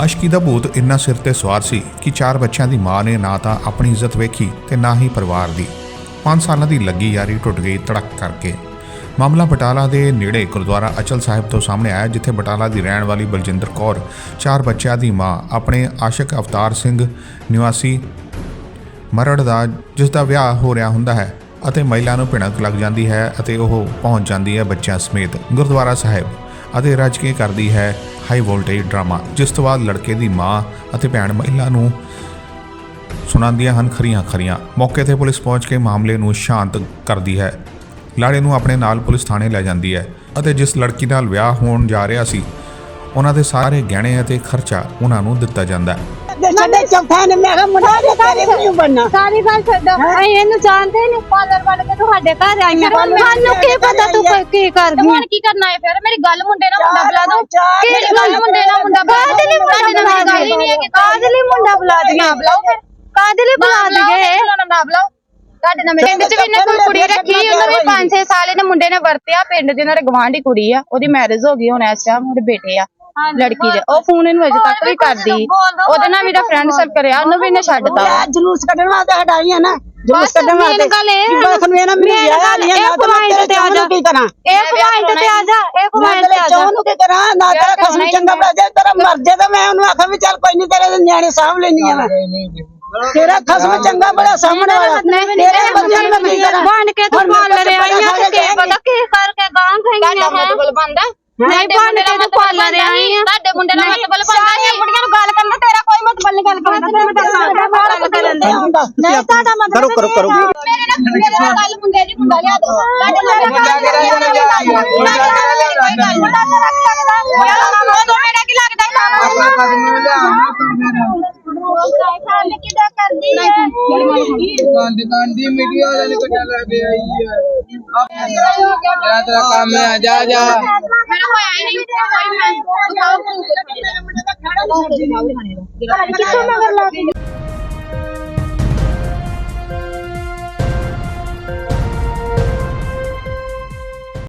ਆਸ਼ਕੀ ਦਾ ਭੂਤ ਇੰਨਾ ਸਿਰ ਤੇ ਸਵਾਰ ਸੀ ਕਿ ਚਾਰ ਬੱਚਿਆਂ ਦੀ ਮਾਂ ਨੇ ਨਾ ਤਾਂ ਆਪਣੀ ਇੱਜ਼ਤ ਵੇਖੀ ਤੇ ਨਾ ਹੀ ਪਰਿਵਾਰ ਦੀ। 5 ਸਾਲਾਂ ਦੀ ਲੱਗੀ ਯਾਰੀ ਟੁੱਟ ਗਈ ਤੜਕ ਕਰਕੇ। ਮਾਮਲਾ ਬਟਾਲਾ ਦੇ ਨੇੜੇ ਗੁਰਦੁਆਰਾ ਅਚਲ ਸਾਹਿਬ ਤੋਂ ਸਾਹਮਣੇ ਆਇਆ, ਜਿੱਥੇ ਬਟਾਲਾ ਦੀ ਰਹਿਣ ਵਾਲੀ ਬਲਜਿੰਦਰ ਕੌਰ ਚਾਰ ਬੱਚਿਆਂ ਦੀ ਮਾਂ, ਆਪਣੇ ਆਸ਼ਿਕ ਅਵਤਾਰ ਸਿੰਘ ਨਿਵਾਸੀ ਮਰੜ ਦਾ ਜਿਸ ਦਾ ਵਿਆਹ ਹੋ ਰਿਹਾ ਹੁੰਦਾ ਹੈ ਅਤੇ ਮਹਿਲਾ ਨੂੰ ਭਿਣਕ ਲੱਗ ਜਾਂਦੀ ਹੈ ਅਤੇ ਉਹ ਪਹੁੰਚ ਜਾਂਦੀ ਹੈ ਬੱਚਿਆਂ ਸਮੇਤ ਗੁਰਦੁਆਰਾ ਸਾਹਿਬ। ਅਤੇ ਰੱਜ ਕੇ ਕਰਦੀ ਹੈ ਹਾਈ ਵੋਲਟੇਜ ਡਰਾਮਾ, ਜਿਸ ਤੋਂ ਬਾਅਦ ਲੜਕੇ ਦੀ ਮਾਂ ਅਤੇ ਭੈਣ ਮਹਿਲਾ ਨੂੰ ਸੁਣਾਉਂਦੀਆਂ ਹਨ ਖਰੀਆਂ ਖਰੀਆਂ। ਮੌਕੇ ਤੇ ਪੁਲਿਸ ਪਹੁੰਚ ਕੇ ਮਾਮਲੇ ਨੂੰ ਸ਼ਾਂਤ ਕਰਦੀ ਹੈ। ਲਾੜੇ ਨੂੰ ਆਪਣੇ ਨਾਲ ਪੁਲਿਸ ਥਾਣੇ ਲੈ ਜਾਂਦੀ ਹੈ ਅਤੇ ਜਿਸ ਲੜਕੀ ਨਾਲ ਵਿਆਹ ਹੋਣ ਜਾ ਰਿਹਾ ਸੀ ਉਹਨਾਂ ਦੇ ਸਾਰੇ ਗਹਿਣੇ ਅਤੇ ਖਰਚਾ ਉਹਨਾਂ ਨੂੰ ਦਿੱਤਾ ਜਾਂਦਾ ਹੈ। ਚੌਥਾ ਨੇ ਮੈਂ ਕਿਹਾ ਮੁੰਡਾ ਦੇ ਤੇਰੇ ਵੀ ਨਹੀਂ ਬਣਨਾ। ਸਾਰੀ ਗੱਲ ਛੱਡੋ ਅਸੀਂ ਇਹਨੂੰ ਜਾਣਦੇ ਨਹੀਂ ਪਾਰਲਰ ਬਣ ਕੇ ਤੁਹਾਡੇ ਘਰ ਆਈਆਂ ਸਾਨੂੰ ਕੀ ਪਤਾ ਤੂੰ ਕੀ- ਕੀ ਤੇ ਕਰਦੀ ਹੁਣ ਕੀ ਕਰਨਾ ਹੈ ਫਿਰ? ਮੇਰੀ ਗੱਲ ਮੁੰਡੇ ਨਾਲ ਮੁੰਡਾ ਬੁਲਾ ਦੋ। ਚਾਰ ਕਿਹੜੀ ਗੱਲ ਮੁੰਡੇ ਨਾਲ ਮੁੰਡਾ ਬੁਲਾ ਕਾਹਦੇ ਲਈ ਮੁੰਡਾ ਤੁਹਾਡੇ ਨਾਲ ਬੁਲਾ ਗੱਲ ਹੀ ਨਹੀਂ ਹੈ ਕਿ ਕਾਹਦੇ ਲਈ ਮੁੰਡਾ ਬੁਲਾ ਦਈਏ? ਨਾ ਬੁਲਾਓ ਫਿਰ। ਕਾਹਦੇ ਲਈ ਬੁਲਾ ਦਈਏ? ਨਾ ਬੁਲਾਓ। ਤੁਹਾਡੇ ਨਾਲ ਪਿੰਡ ਚ ਵੀ ਇਹਨੇ ਕੋਈ ਕੁੜੀ ਰੱਖੀ ਉਹਨੂੰ ਵੀ 5-6 ਸਾਲ ਇਹਨੇ ਮੁੰਡੇ ਨੇ ਵਰਤਿਆ। ਪਿੰਡ ਦੇ ਨਾਲ ਗਵਾਂਢੀ ਕੁੜੀ ਆ। ਉਹਦੀ ਮੈਰਿਜ ਹੋ ਗਈ ਹੁਣ ਇਸ ਟਾਈਮ ਉਹਦੇ ਬੇਟੇ ਆ। ਲੜਕੀ ਦੇ। ਉਹ ਫੋਨ ਇਹਨੂੰ ਅਜੇ ਤੱਕ ਵੀ ਕਰਦੀ। ਉਹਦੇ ਨਾਲ ਮੇਰਾ ਫਰੈਂਡ ਸਰਕਲ ਆ ਉਹਨੂੰ ਵੀ ਇਹਨੇ ਛੱਡਤਾ ਜਲੂਸ ਕੱਢਣ ਵਾਸਤੇ ਹਟਾਈਆਂ ਨਾ। ਜਲੂਸ ਬਸ ਕੱਢਣ main ਵਾਸਤੇ। ਗੱਲ ਇਹ ਹੈ ਬਸ ਮੈਂ ਨਾ ਮੇਰੀ main ਗੱਲ ਨਹੀਂ ਇਹ ਨਾ ਤਾਂ ਮੈਂ point ਤੇਰੇ ਤੇ ਆ ਚਾਹ ਜਾ। ਨੂੰ ਕੀ ਕਰਾਂ? ਇਹ ਪੁਆਇੰਟ ਤੇ ਆ ਜਾ ਇਹ ਮੈਂ ਪੁਆਇੰਟ ਤੇਰੇ ਤੇ ਆ ਚਾਹ ਜਾ ਨੂੰ ਕੀ ਕਰਾਂ? ਨਾ ਤੇਰਾ ਖਸਮ ਹੀ ਚੰਗਾ ਬਣਾ ਜਾਏ ਤੇਰਾ ਮਰ ਜਾਏ ਤਾਂ ਮੈਂ ਉਹਨੂੰ ਆਖਾਂ ਵੀ ਚੱਲ ਕੋਈ ਨਹੀਂ ਤੇਰੇ ਦੇ ਨਿਆਣੇ ਸਾਂਭ ਲੈਣੀ ਆ ਮੈਂ। ਤੇਰਾ ਖਸਮ ਚੰਗਾ ਬੜਾ ਸਾਹਮਣੇ ਵਾਲਾ। ਤੇਰੇ ਬੰਦਿਆਂ ਨੂੰ ਮੈਂ ਕੀ ਕਰਾਂ? ਬਣ ਕੇ ਤੂੰ ਹੁਣ ਮੇਰੇ ਪਾਰਲਰ ਕੋਲ ਆਈਆਂ ਤੇ ਕੀ ਸਾਰੇ ਪਤਾ ਕੀ ਕਰਕੇ ਗਾਂ ਗਈਆਂ ਹੈ? ਮਤਲਬ ਬੰਦਾ ਨਹੀਂ ਬਣ ਕੇ ਤੂੰ ਪਾਰਲਰ ਆਈ ਆ? ਤੁਹਾਡੇ ਮੁੰਡੇ ਨਾਲ ਮਤਲਬ ਬੰਦਾ ਸਾਰੀਆਂ ਬੁੜੀਆਂ ਨੂੰ ਗੱਲ ਕਰਨਾ ਤੇਰਾ ਕੋਈ ਮਤਲਬ ਨਹੀਂ ਗੱਲ ਕਰਨਾ ਮੈਂ ਦੱਸਾਂ ਗੱਲ ਕਰਨ ਦੇ ਹੁੰਦਾ। ਨਹੀਂ ਤੁਹਾਡਾ ਮਤਲਬ ਕਰੋ, ਕਰੋ, ਕਰੋ। ਮੇਰੇ ਨਾਲ ਮੇਰੇ ਨਾਲ ਗੱਲ ਮੁੰਡੇ ਦੀ ਮੁੰਡਾ ਲਿਆ ਦੋ। ਤੁਹਾਡੇ ਨਾਲ ਮੁੰਡਾ ਕਿਹੜਾ ਲਿਆਉਣਾ? ਮੁੰਡਾ ਕਿਹੜਾ ਲਿਆਉਣਾ? ਮੁੰਡਾ ਤੇਰਾ ਕੀ ਲੱਗਦਾ ਉਹ ਦੋ ਮੇਰਾ ਕੀ ਲੱਗਦਾ ਆਪਣੇ ਕਦਮ ਨੂੰ ਲਿਆ ਕਿਦਾਂ ਕਰਦੀ ਹੈ ਗਾਂਧੀ ਗਾਂਧੀ ਮੀਡੀਆ ਵਾਲੇ ਨੇ ਕੱਟਾ ਲੈ ਕੇ ਆਈ ਹੈ। ਤੇਰਾ ਤੇਰਾ ਕੰਮ ਹੈ ਜਾ ਜਾ। ਮੇਰਾ ਹੋਇਆ ਹੀ ਨਹੀਂ ਕੋਈ ਮੈਂ ਕਿੱਥੋਂ ਮਗਰ ਲੱਗ